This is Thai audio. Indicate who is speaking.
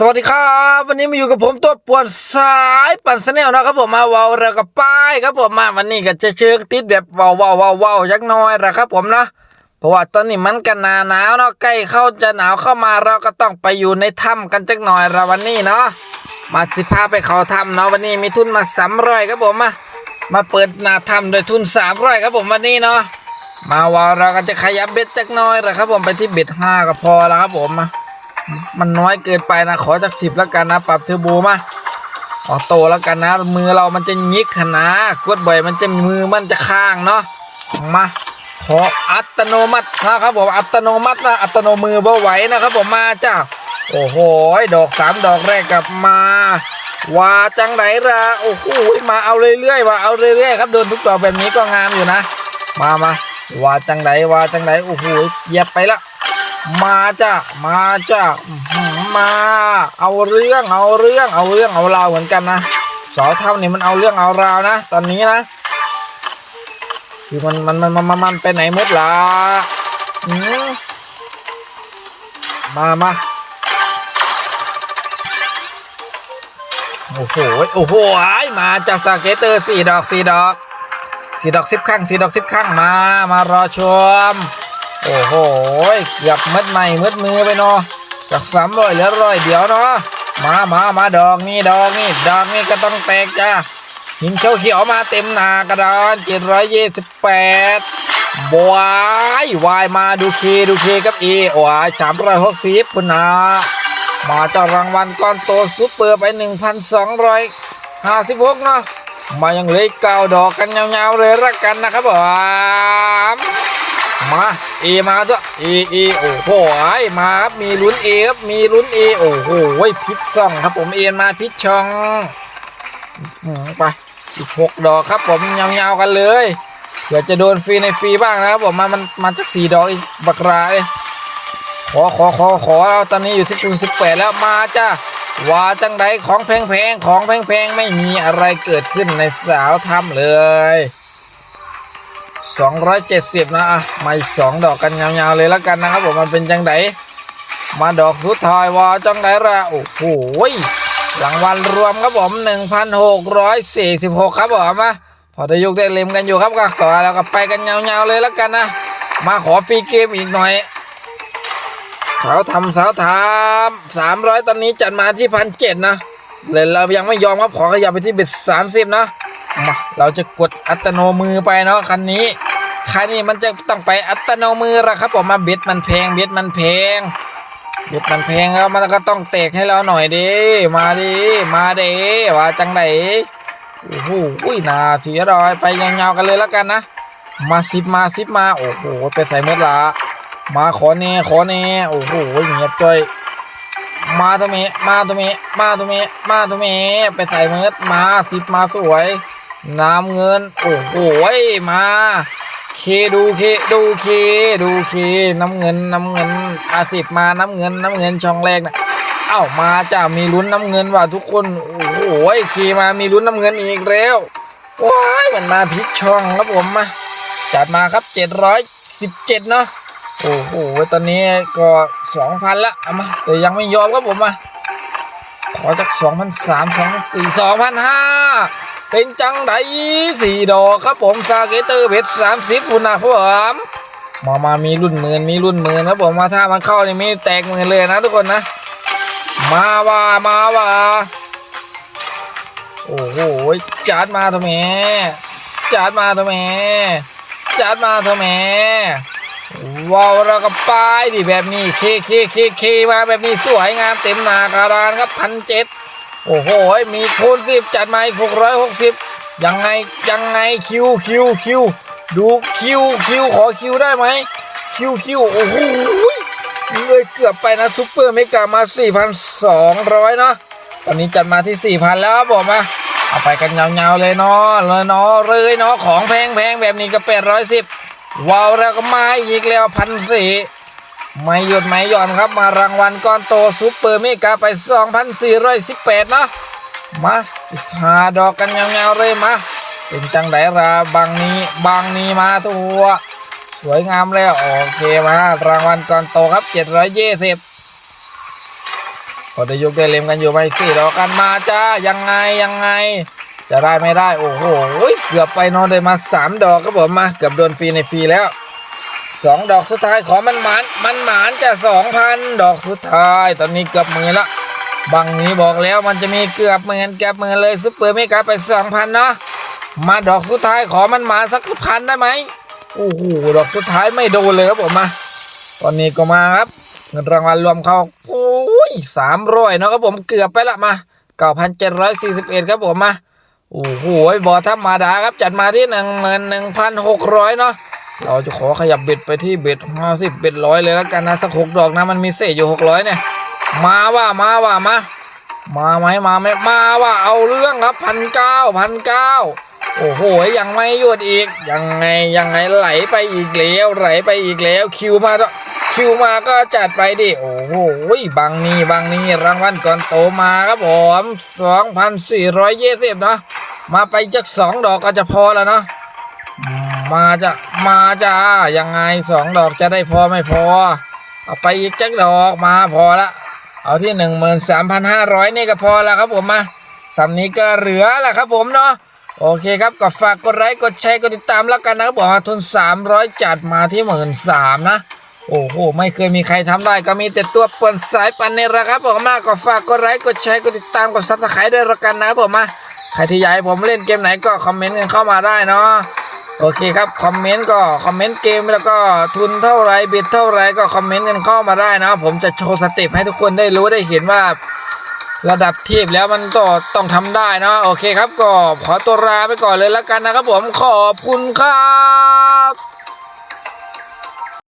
Speaker 1: สวัสดีครับ วันนี้มาอยู่กับผมตัวปวนสายปั่นสแนลนะครับผมมาเว้าแล้วก็ป้ายครับผมมาวันนี้ก็จะเชิงติดแบบเวาเว้าเว้าเว้าจักหน้อยนะครับผมนะเพราะว่าตอนนี้มันกันหนาหนาวเนาะใกล้เข้าจะหนาวเข้ามาเราก็ต้องไปอยู่ในถ้ำกันจักหน่อยละวันนี้เนาะมาสิพาไปเขาถ้ำเนาะวันนี้มีทุนมาสามร้อยครับผมมามาเปิดหน้าถ้ำโดยทุนสามร้อยครับผมวันนี้เนาะมาว่าเราก็จะขยับเบ็ดจักหน้อยละครับผมไปที่เบ็ดห้าก็พอแล้วครับผมมา มันน้อยเกินไปนะ ขอจากสิบแล้วกันนะ ปรับเทอร์โบมาออโต้แล้วกันนะ มือเรามันจะยิกขนากดบ่อยมันจะมือมันจะข้างเนาะมาขออัตโนมัตินะครับผมอัตโนมัตินะอัตโนมือบ่ไหวนะครับผมมาจ้าโอ้โหดอกสามดอกแรกกลับมาว่าจังไหนละโอ้โหมาเอาเรื่อยๆว่าเอาเรื่อยๆครับโดนทุกดอกแบบนี้ก็งามอยู่นะ มามาว่าจังไหนว่าจังไหนโอ้โหเยียบไปละ มาจ้ะมาจ้ะมา เอาเรื่องเอาเรื่องเอาเรื่องเอาราวเหมือนกันนะสอเท่านี่มันเอาเรื่องเอาราวนะ ตอนนี้นะคือมันมันมันมันมันมันไปไหนหมดละมามาโอ้โหโอ้โหมาจากสเกตเตอร์สี่ดอกสี่ดอกสี่ดอกสิบครั้งสี่ดอกสิบครั้งมามารอชม โอ้โหเกือบมัดใหม่มัดมือไปเนาะจากสามร้อยเหลือร้อยเดี๋ยวเนาะมามามาดอกนี่ดอกนี่ดอกนี่ก็ต้องแตกจ้าหินเขียวเขียวมาเต็มหนากระดานเจ็ดร้อยยี่สิบแปดบวายวายมาดูเคดูเคกับเอวายสามร้อยหกสิบคุนามาเจ้ารางวัลก้อนโตซุปเปอร์ไปหนึ่งพันสองร้อยห้าสิบหกเนาะมายังเหลืออีกเก้าดอกกันยาวๆเลยละกันนะครับผม มาเอมาด้วยเอเอโอ้โหไอมาครับมีลุ้นเอครับมีลุ้นเอโอ้โหพิษช่องครับผมเอ็นมาพิษช่องไปอีกหกดอกครับผมยาวๆกันเลยเผื่อจะโดนฟรีในฟรีบ้างนะครับผมมามันมันสักสี่ดอกอีกบักรายขอขอขอขอเอาตอนนี้อยู่สิบคูณสิบแปดแล้วมาจ้าว่าจังไดของแพงๆของแพงๆไม่มีอะไรเกิดขึ้นในสาวทำเลย 270 นะอะมาอีกสองดอกกันยาวๆเลยแล้วกันนะครับผมมันเป็นจังไดมาดอกสุดท้ายวอจังไดละโอ้โหรางวัลรวมครับผม 1,646 ครับผมมาพอได้ยกได้เล็มกันอยู่ครับก็ต่อแล้วก็ไปกันยาวๆเลยแล้วกันนะ มาขอฟรีเกมอีกหน่อยสาวทำสาวทำสามร้อยตอนนี้จัดมาที่พันเจ็ดนะเลยเรายังไม่ยอมครับขอขยับไปที่เบ็ดสามสิบนะมาเราจะกดอัตโนมือไปเนาะคันนี้ คันนี้มันจะต้องไปอัตโนมือละครับผมมาเบ็ดมันแพงเบ็ดมันแพงเบ็ดมันแพงแล้วมันก็ต้องเตกให้เราหน่อยดิมาดิมาเด้ว่าจังไหนโอ้โหอุ้ยนาเสียดอยไปยาวๆกันเลยแล้วกันนะมาสิบมาสิบมาโอ้โหไปใส่หมดละมาขอเน่ขอเน่โอ้โหเงียบจ้อยมาตัวเมมาตัวเมมาตัวเมมาตัวเมไปใส่เมิดมาสิบมาสวย น้ำเงิน โอ้โหมา เคดูเคดูเคดูเคน้ำเงินน้ำเงินอาสิบมาน้ำเงินน้ำเงินช่องแรกนะเอ้ามาจ้ามีลุ้นน้ำเงินว่ะทุกคนโอ้โหเคมามีลุ้นน้ำเงินอีกแล้วว้ายมันมาพลิกช่องครับผมมาจัดมาครับเจ็ดร้อยสิบเจ็ดเนาะโอ้โหตอนนี้ก็สองพันละเอามาแต่ยังไม่ยอมครับผมมาขอจากสองพันสามสองพันสี่สองพันห้า เป็นจังไดสี่ดอกครับผมซาเกเตอร์เพชรสามสิบคุณนะครับผมมามามีรุ่นหมื่นมีรุ่นหมื่นครับผมมาถ้ามันเข้านี่มีแตกหมื่นเลยนะทุกคนนะ มาว่ามาว่าโอ้โหจัดมาทำไมจัดมาทำไมจัดมาทำไมว้าวเราก็ป้ายดิแบบนี้เคเคเคเคมาแบบนี้สวยงามเต็มหนาการานครับพันเจ็ด โอ้โห มีคูณสิบจัดมาอีกหกร้อยหกสิบยังไงยังไงคิวคิวคิวดูคิวคิวขอคิวได้ไหมคิวคิวโอ้โหเลยเกือบไปนะซุปเปอร์เมกามาสี่พันสองร้อยเนาะตอนนี้จัดมาที่สี่พันแล้วบผมมาเอาไปกันยาวๆเลยเนาะเลยเนาะเลยเนาะของแพงๆแบบนี้ก็แปดร้อยสิบว้าวแล้วก็มาอีกแล้วพันสี่ ไม่หยุดไม่หย่อนครับมารางวัลก้อนโตซูเปอร์เมกาไป 2,418 เนาะมาหาดอกกันยาๆเลยมาเป็นจังไดราบางนี้บางนี้มาทัวสวยงามแล้วโอเคมารางวัลก้อนโตครับ 720อได้ยกได้เล็มกันอยู่ไหมสี่ดอกกันมาจ้ายังไงยังไง จะได้ไม่ได้โอ้โหเกือบไปนอนได้มาสามดอกครับผมมาเกือบโดนฟรีในฟรีแล้ว สองดอกสุดท้ายขอมันหมานมันหมานจะสองพันดอกสุดท้ายตอนนี้เกือบหมือละบังนี้บอกแล้วมันจะมีเกือบหมื่นเกือบหมื่นเลยซุปเปอร์เมกาไปสองพันเนาะมาดอกสุดท้ายขอมันหมานสักพันได้ไหมโอ้โหดอกสุดท้ายไม่โดนเลยครับผมมาตอนนี้ก็มาครับเงินรางวัลรวมเขาโอ้ยสามร้อยเนาะครับผมเกือบไปละมาเก้าพันเจ็ดร้อยสี่สิบเอ็ดครับผมมาโอ้โหบอธรรมาดาครับจัดมาที่หนึ่งหมื่นหนึ่งพันหกร้อยเนาะ เราจะขอขยับเบ็ดไปที่เบ็ดห้าสิบเบ็ดร้อยเลยแล้วกันนะสักหกดอกนะมันมีเศษอยู่หกร้อยเนี่ย มาว่ามาว่ามา มาไหมมาไหมมาว่าเอาเรื่องครับพันเก้าพันเก้าโอ้โหยังไม่หยุดอีกยังไงยังไงไหลไปอีกแล้วไหลไปอีกแล้วคิวมาด้วคิวมาก็จัดไปดิโอ้โหบางนี้บางนี้รางวัลก่อนโตมาครับผมสองพันสี่ร้อยยี่สิบเนาะมาไปจักสองดอกก็จะพอแล้วเนาะ มาจ้ะมาจ้ะยังไงสองดอกจะได้พอไม่พอ เอาไปอีกจักดอกมาพอละ เอาที่หนึ่งหมื่นสามพันห้าร้อยนี่ก็พอล้วครับผมมาสำนี้ก็เหลือละครับผมเนาะโอเคครับก็ฝากกดไลค์กดแชร์กดติดตามแล้วกันนะครับผมทุนสามร้อยจัดมาที่หมื่นสามนะโอ้โห ไม่เคยมีใครทำได้ก็มีแต่ตัวปนสายปันนี่แหละครับผมมาก็ฝากกดไลค์กดแชร์กดติดตามกดซับสไครต์ด้วยละกันนะครับผมมาใครที่อยากให้ผมเล่นเกมไหนก็คอมเมนต์กันเข้ามาได้เนาะ โอเคครับคอมเมนต์ก็คอมเมนต์เกมแล้วก็ทุนเท่าไรบิดเท่าไรก็คอมเมนต์กันเข้ามาได้นะผมจะโชว์สเต็ปให้ทุกคนได้รู้ได้เห็นว่าระดับเทียบแล้วมันต้องต้องทำได้นะโอเคครับก็ขอตัวลาไปก่อนเลยแล้วกันนะครับผมขอบคุณครับ